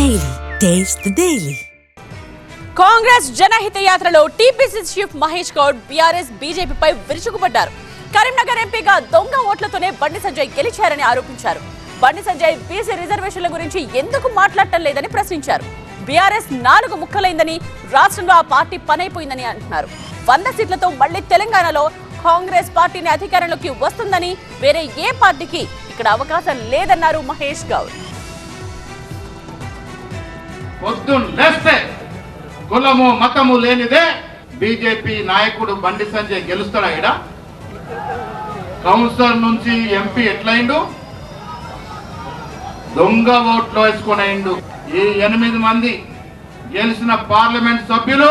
Daily taste daily Congress జనహిత యాత్రలో TPC chief Mahesh Goud BRS బీజేపీపై విరుచుకుపడ్డారు. కరీంనగర్ ఎంపీగా దొంగ ఓట్లతోనే బండి సంజయ్ గెలిచారని ఆరోపించారు. బండి సంజయ్ బీసీ రిజర్వేషన్ల గురించి ఎందుకు మాట్లాడటం లేదని ప్రశ్నించారు. బీఆర్ఎస్ నాలుగు ముక్కలైందని రాష్ట్రంలో ఆ పార్టీ పనైపోయిందని అంటున్నారు. వంద సీట్లతో మళ్ళీ తెలంగాణలో కాంగ్రెస్ పార్టీని అధికారంలోకి వస్తుందని వేరే ఏ పార్టీకి ఇక్కడ అవకాశం లేదన్నారు మహేష్ గౌడ్. పొద్దున్న లేస్తే కులము మతము లేనిదే బీజేపీ నాయకుడు బండి సంజయ్ గెలుస్తాడా ఈడ? కౌన్సిలర్ నుంచి ఎంపీ ఎట్లయిండు? దొంగ ఓట్లు వేసుకొని అయిండు ఈ ఎనిమిది మంది గెలిచిన పార్లమెంట్ సభ్యులు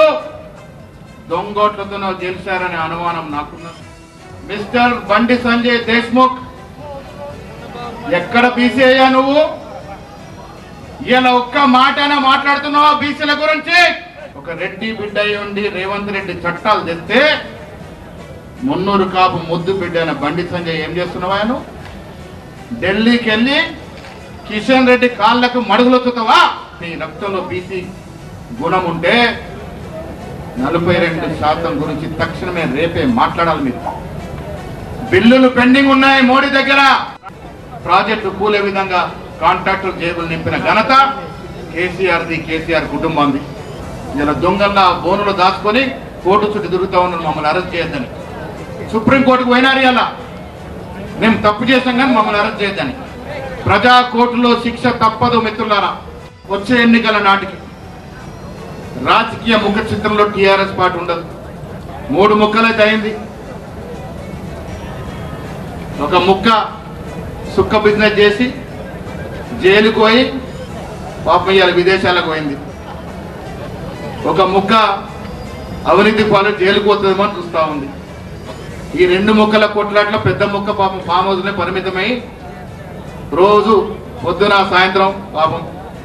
దొంగ గెలిచారనే అనుమానం నాకున్నది. మిస్టర్ బండి సంజయ్ దేశ్ముఖ్ ఎక్కడ బీసీ అయ్యా నువ్వు? ఇలా ఒక్క మాటన మాట్లాడుతున్నావా బీసీల గురించి? ఒక రెడ్డి బిడ్డ అయి ఉండి రేవంత్ రెడ్డి చట్టాలు తెస్తే మున్నూరు కాపు ముద్దు బిడ్డ అయిన బండి సంజయ్ ఏం చేస్తున్నావా నువ్వు ఢిల్లీకి వెళ్ళి కిషన్ రెడ్డి కాళ్ళకు మడుగులొచ్చుతావా నీ రక్తంలో బీసీ గుణం ఉంటే నలభై రెండు శాతం గురించి తక్షణమే రేపే మాట్లాడాలి మీరు. బిల్లులు పెండింగ్ ఉన్నాయి మోడీ దగ్గర. ప్రాజెక్టు కూలే విధంగా కాంట్రాక్టర్ జేబులు నింపిన ఘనత కేసీఆర్ది కేసీఆర్ కుటుంబంది. ఇలా దొంగల్లా బోనులు దాచుకొని కోర్టు చుట్టూ తిరుగుతా ఉన్నారు మమ్మల్ని అరెస్ట్ చేయొద్దని. సుప్రీంకోర్టుకు పోయినారు ఇలా. మేము తప్పు చేసాం కానీ మమ్మల్ని అరెస్ట్ చేయొద్దని. ప్రజా కోర్టులో శిక్ష తప్పదు మిత్రులారా. వచ్చే ఎన్నికల నాటికి. రాజకీయ ముఖ చిత్రంలో టీఆర్ఎస్ పార్టీ ఉండదు. మూడు ముక్కలైతే అయింది. ఒక ముక్క సుక్క బిజినెస్ చేసి జైలుకు పోయి పాపం ఇవాళ విదేశాలకు పోయింది. ఒక ముక్క అవినీతి పాలు జైలుకు పోతుందేమో అని చూస్తా ఉంది. ఈ రెండు ముక్కల కొట్లాట్లో పెద్ద ముక్క పాపం ఫామ్ హౌస్నే పరిమితమై రోజు పొద్దున సాయంత్రం పాపం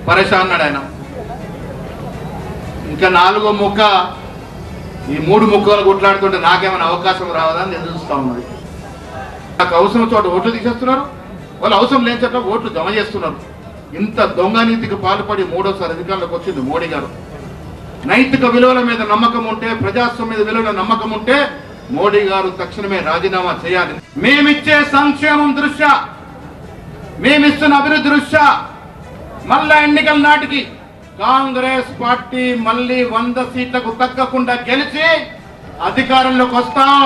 పరేషాన్ అన్నాడు ఆయన. ఇంకా నాలుగో ముక్క ఈ మూడు ముక్కలు కొట్లాడుతుంటే నాకేమైనా అవకాశం రావదని నేను చూస్తా ఉన్నది. నాకు అవసరం చోట ఓట్లు తీసేస్తున్నారు? వాళ్ళు అవసరం లేని చోట ఓట్లు జమ చేస్తున్నారు. ఇంత దొంగ నీతికి పాల్పడి మూడోసారి అధికారంలోకి వచ్చింది మోడీ గారు. నైతిక విలువల మీద నమ్మకం ఉంటే ప్రజాస్వామ్య విలువల నమ్మకం ఉంటే మోడీ గారు తక్షణమే రాజీనామా చేయాలి. మేమిచ్చే సంక్షేమం దృష్ట్యా మేమిస్తున్న అభివృద్ధి దృష్ట్యా మళ్ళా ఎన్నికల నాటికి కాంగ్రెస్ పార్టీ మళ్ళీ వంద సీట్లకు తగ్గకుండా గెలిచి అధికారంలోకి వస్తాం.